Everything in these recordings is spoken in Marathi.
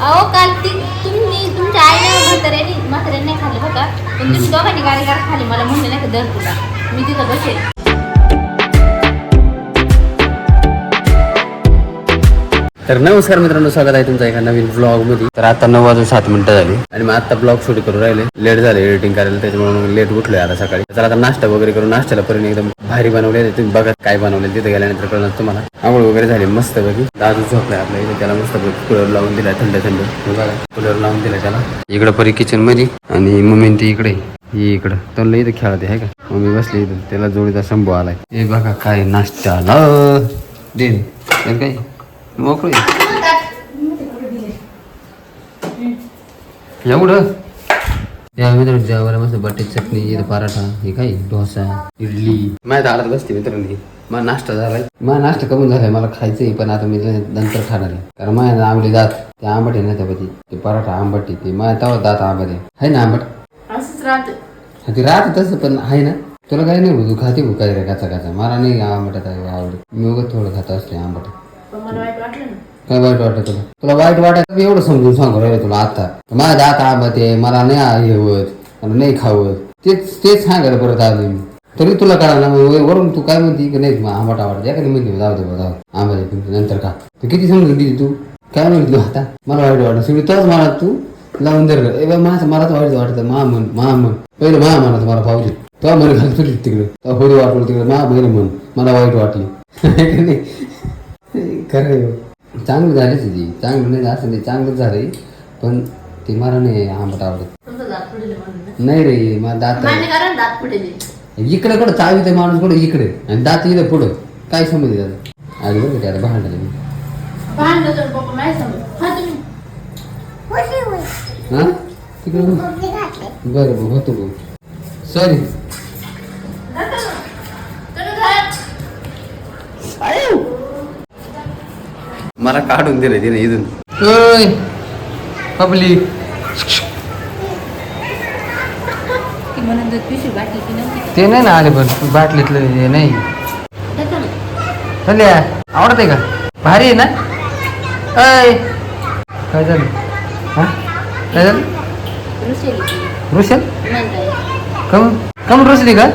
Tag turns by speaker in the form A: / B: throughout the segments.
A: अहो काल ती तुम्ही तुमच्या आईने म्हाताऱ्याने म्हाताऱ्याने नाही खाल्लं बघा. पण तुम्ही दोघांनी गाडी गाडी खाली मला म्हणले नाही का दर तुला. मी तिथं बसेल.
B: तर नमस्कार मित्रांनो स्वागत आहे तुमचा एका नवीन ब्लॉगमध्ये तर आता नऊ वाजून सात मिनिटं झाली आणि मग आता ब्लॉग शूट करू राहिले. लेट झाले एडिटिंग करायला त्याच्यामुळे मग लेट उठलोय आता सकाळी. तर आता नाश्ता वगैरे करून नाश्त्याला पर्यंत एकदम भारी बनवले तुम्ही बघा काय बनवले तिथे गेल्यानंतर कळणार तुम्हाला. आंघोळ वगैरे झाली मस्त बघी दादू झोपलाय आपल्या इथे त्याला मस्त कूलर लावून दिलाय थंड थंड. बघा कूलर लावून दिलाय त्याला. इकडं परी किचनमध्ये आणि मम्मी ती इकडे. ही इकडं. तो इथं खेळते आहे का? मम्मी बसली इथं. त्याला जोडीचा शंभू आलाय. हे बघा काय नाश्त्याला. दे काय? मोकळे. एवढं या मित्र जेवायला मस्त बटाट्याची चटणी इथं पराठा हे काय? डोसा इडली. माझ्या दारात बसते मित्रांनी मला नाश्ता झालाय. मला नाश्ता कमी झालाय मला खायचंय पण आता मी ते नंतर खाणार आहे. कारण माझ्या आंबली दात. ते आंबट आहे ना त्यापती ते पराठा आंबट ते माझ्या तेव्हा दात आंबट आहे. है ना आंबट?
A: असंच राहत.
B: ते राहत तसं पण आहे ना? तुला काही नाही तू खाते काय रे काचा काचा मला नाही आंबट आवडत. मी उगत थोडं खात असते आंबट.
A: मला वाईट वाटलं ना.
B: काय वाईट वाटत तुला? तुला वाईट वाटत मी एवढं समजून सांगू राहिलं तुला आता. माझा दात आंबत आहे मला नाही आ- हे होत मला नाही खावत. तेच तेच सांगायला परत आलो मी. तरी तुला कळा ना मग वरून तू काय म्हणते? की नाही मग आंबट आवडत या कधी म्हणते जाऊ दे बा, जाऊ दे. नंतर का तू किती समजून दिली तू? काय म्हणली तू आता? मला वाईट वाटत सगळी तोच मला तू? लावून दर ए बा माझं मलाच वाईट वाटतं. मा म्हण मा म्हण. पहिलं मा म्हणा मला पावली तेव्हा म्हणे घालतो तिकडे. तेव्हा होती वाटलं तिकडे. मा बहिणी म्हण. मला वाईट वाटली. नाही? खरं. चांगलं झालंच ती. चांगलं नाही असं नाही चांगलंच झालंय. पण ते मला नाही आंबट आवडत. नाही रे मला दात
A: पडेल
B: इकडे कुठं चावी ते माणूस कुठं? इकडे. आणि दात इथं पुढं. काय समज त्याला आधी बघ त्याला भांडलं मी.
A: भांडलं तर पप्पा नाही समज. हा तुम्ही.
B: हा? तिकडे बघ. बरं बरं होतो सॉरी मला काढून दिलं तिने इथून. ओय पब्ली
A: ती
B: नाही ना आले पण बाटलीतलं हे नाही. चल्या आवडते का? भारी आहे ना? अय. काय झालं? हा? काय झालं. रुशल. कम कम रुसली का?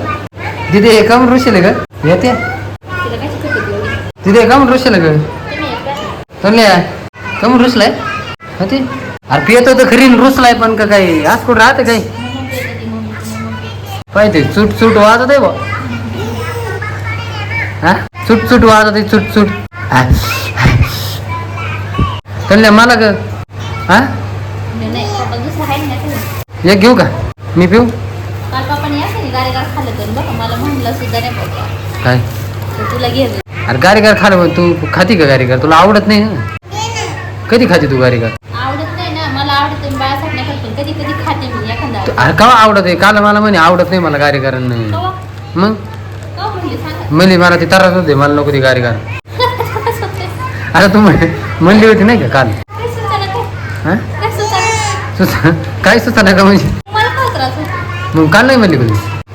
B: तिथे कम रुशले का? येते? तिथे कम रुशल का? सोन्या कम रुसलाय? होते? अरे पियतो तर खरी रुसलाय पण का काही? आज कुठं राहतं काही? पाहिजे चुट चुट वाजत आहे बा. हा? चुट चुट वाजत आहे चुट चुट. कन्या मला ग. हा? एक घेऊ का? मी पिऊ? काय?
A: तुला घे
B: अरे गारीगार खाल तू खाती का गारीगार तुला आवडत नाही ना. कधी खाती तू गारीगार
A: आवडत नाही ना. मला आवडत नाही. बाळासाठी नाही खात पण कधी कधी खाते मी एखादा.
B: तू अरे का आवडत आहे? काल मला म्हणे आवडत नाही मला गारीगार नाही
A: कवा
B: मग?
A: कवा म्हणले
B: मला ती त्रास होते मला नको ती गारीगार? आता तू म्हण- म्हणली होती नाही का काल?
A: काय सुचना?
B: हा? का म्हणजे? मग काल नाही म्हणली कधी?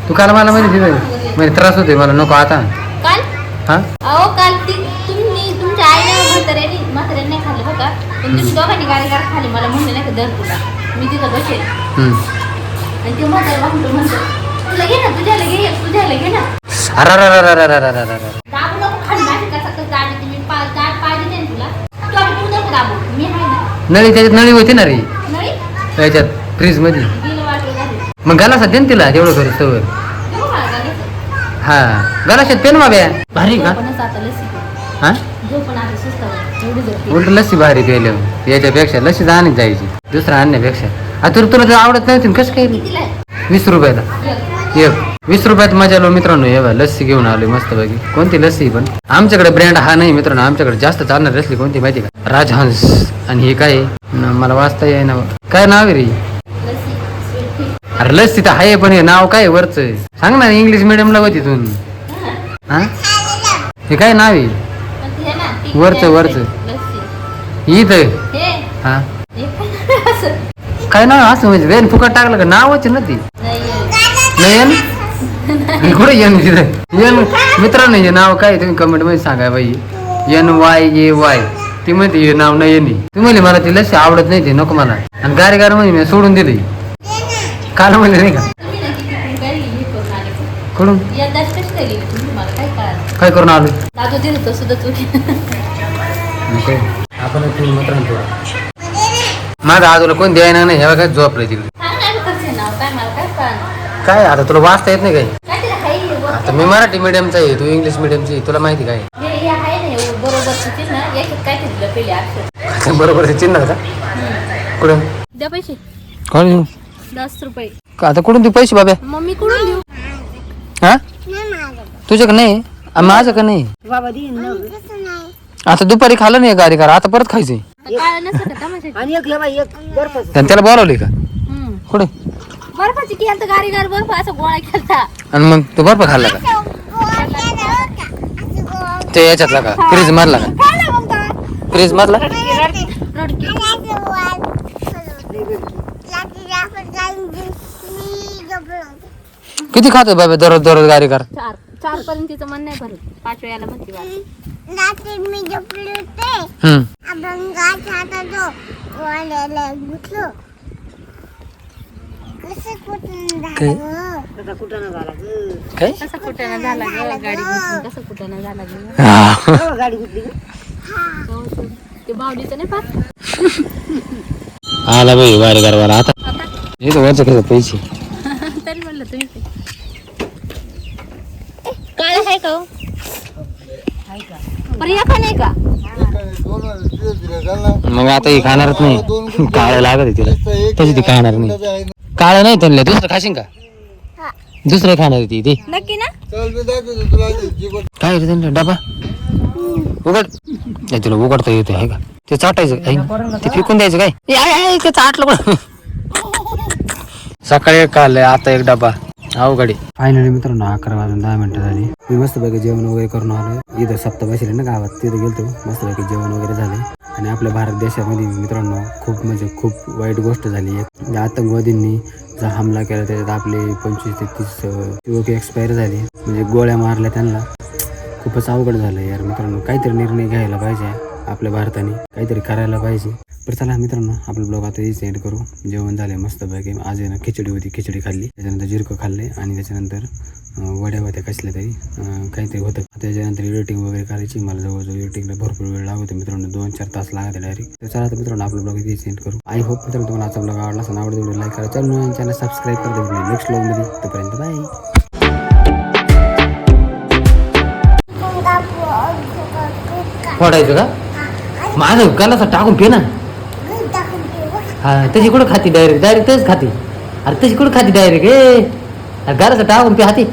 B: तू काल मला म्हणे तिथे म्हणजे त्रास होते मला नको आता.
A: काल?
B: हा
A: अहो काल ती तुम्ही तुमच्या आईने म्हाताऱ्याने म्हाताऱ्याने नाही खाल्लं बघा पण तुम्ही दोघांनी खाली मला म्हणले नाही का दर तुला मी तिथं बसेल
B: हम्म.
A: आणि ते म्हातारा म्हणतो म्हणतो तुला घे ना तुझ्याला घे तुझ्याला घे ना
B: अरे अरे अरे अरे अरे अरे अरे अरे.
A: दाबू नको खाली माझी कसा कसं दाबी तुम्ही पा दाब पाहिजे नाही ना तुला तू आम्ही तू नको दाबू मी आहे ना
B: नळी त्याच्यात नळी होती ना रे
A: नाही
B: त्याच्यात फ्रीजमध्ये
A: गेलं वाटलं झालं
B: मग गाला दे ना तिला तेवढं करू सवर
A: देऊ मला गाडीचं?
B: हा. गलाशात पेन माब्या भारी का?
A: झोपणच आता लस्सी
B: हा?
A: झोपण आता सुस्तावर एवढी झोपली
B: उलट लस्सी भारी प्यायलं याच्यापेक्षा लस्सी आणत जायची. दुसरं आणण्यापेक्षा. आ तुला तुला ते आवडत नव्हती ना कसं काय?
A: कितीला आहे?
B: वीस रुपयाला.
A: एक.
B: एक. वीस रुपयात मजा लो मित्रांनो. हे बघा, लस्सी घेऊन आलोय मस्त पैकी कोणती लस्सी पण? आमच्याकडे ब्रँड हा नाही मित्रांनो. आमच्याकडे जास्त चालणार लस्सी कोणती माहिती का? राजहंस. आणि हे काय? आहे? न, मला वाचता येई ना काय नाव आहे रे. अरे लस्सी तर आहे पण हे नाव काय वरच? सांग ना इंग्लिश मिडियमला होती तू.
A: हा.
B: हा? काय नाव आहे? वरचं, वरचं. इथं.
A: हे, काय
B: नाव असं म्हणजे वेन फुकट टाकलं का? नावच ना ती.
A: नाही,
B: कुठे येन तिथं? येन? मित्रांनो हे नाव काय? तुम्ही कमेंटमध्ये सांगा बाई. एन वाय ए वाय ती म्हणते हे नाव नाही येणे तू म्हणली मला ती लस आवडत नाही ते नको मला. आणि गारे गार म्हणजे मी सोडून दिली. काल म्हणले नाही का?
A: काही हे?
B: कडून
A: काय गेली तुम्ही मला काय कळालं
B: काय करून आलो आपण माझा आजूला कोण द्यायना नाही हे काय झोपलं तिकडे
A: सांग ना कसं नाव काय
B: आता तुला वाचता येत नाही काय
A: काय तिला हाय हे
B: आता? मी मराठी मीडियमचा आहे तू इंग्लिश मीडियमची आहे तुला माहिती काय?
A: आहे ना बरोबर चिन्ह ना याच्यात काय तिथलं पहिले अक्षर
B: बरोबर ते चिन्ह का? कुठं
A: द्या पैसे.
B: कोण
A: दस रुपये.
B: आता कुठून देऊ पैसे बाबा
A: मम्मी कुठून देऊ?
B: हा? नाही आ, माझ्याकडे नाही.
C: बाबा देईन ना.
B: आता दुपारी खाल्लं नाही गाडी करा आता परत खायचंय.
A: काय नसतं का तमाशा
C: आणि एक बाई एक बर्फ
B: त्यानं त्याला बोलावले का? कुठे?
A: बर्फाची की आता गाडी गार बर्फ असं गोळा केलता.
B: आणि मग तू बर्फ खाल्ला का? ते याच्यातला का? फ्रीज मारला का? फ्रीज मारला किती खातो बाबा दररोज दररोज गाडी कर?
A: चार चार पर्यंत तिचं मन नाही भरत. पाच वेळाला म्हणते.
D: रात्री मी झोपले होते.
B: हम्म.
D: आपण गाठ हाताचो वाल्याला गुतलो कसं कुठून
B: काय?
D: झालं.
B: काय?
A: कसं ग. गाडी घेतली, कसं झाला ग.
B: हा.
A: ते- ते बावडीचं नाही पाहत?
B: आला बाई गाडी करवाला आता? हे तर वरचं कसं पैसे?
A: तरी म्हणलं तुम्ही. आहे का हो? का नाही का?
B: मग आता ही खाणारच नाही. काळ लागत आहे तिला. तशी ती खाणार नाही. काळ नाही त्यांना. दुसरं खाशीन का? दुसरं खाणार आहे ती ते.
A: नक्की ना?
B: काय रे डबा? उघड. नाही तुला उघडता येते आहे का? ते चाटायचं आहे? ते फेकून द्यायचं काय? ए, ते चाटलं पण. सकाळी एक खाल्लंय आता एक डबा. अवघड. फायनली मित्रांनो अकरा वाजून दहा मिनिटं झाली. मी मस्तपैकी जेवण वगैरे करून आलो. इथं सप्त बसले ना गावात तिथे गेलतो. मस्तपैकी जेवण वगैरे झाले. आणि आपल्या भारत देशामध्ये मित्रांनो खूप म्हणजे खूप वाईट गोष्ट झाली. आहे आतंकवादींनी जो हमला केला त्याच्यात आपले पंचवीस ते तीस युवक एक्सपायर झाले. म्हणजे गोळ्या मारल्या त्यांना. खूपच अवघड झालं यार मित्रांनो. काहीतरी निर्णय घ्यायला पाहिजे आपल्या भारताने. काहीतरी करायला पाहिजे. तर चला मित्रांनो आपलं ब्लॉग आता इथे एंड करू. जेवण झाले मस्तपैकी. आज आहे ना खिचडी होती खिचडी खाल्ली. त्याच्यानंतर जिरकं खाल्ले आणि त्याच्यानंतर वड्या होत्या कसल्या तरी. काहीतरी होतं. त्याच्यानंतर एडिटिंग वगैरे करायची. मला जवळजवळ एडिटिंगला भरपूर वेळ लागतो मित्रांनो. दोन चार तास लागते डायरेक्ट तर चला तर मित्रांनो आपलं ब्लॉग इथे एंड करू. आय होप मित्रांनो तुम्हाला आजचा ब्लॉग आवडला असेल आवडतो व्हिडिओ लाईक करा. चॅनल चॅनल सबस्क्राईब करा. नेक्स्ट ब्लॉगमध्ये तोपर्यंत बाय फोडायचं का? माझं कानाचा टाकून पे ना. हा तशी कुठं खाती डायरेक्ट डायरेक्ट तेच खाती. अरे तशी कुठं खाती डायरेक्ट ए अरे गाराचं टाकून पे हाती.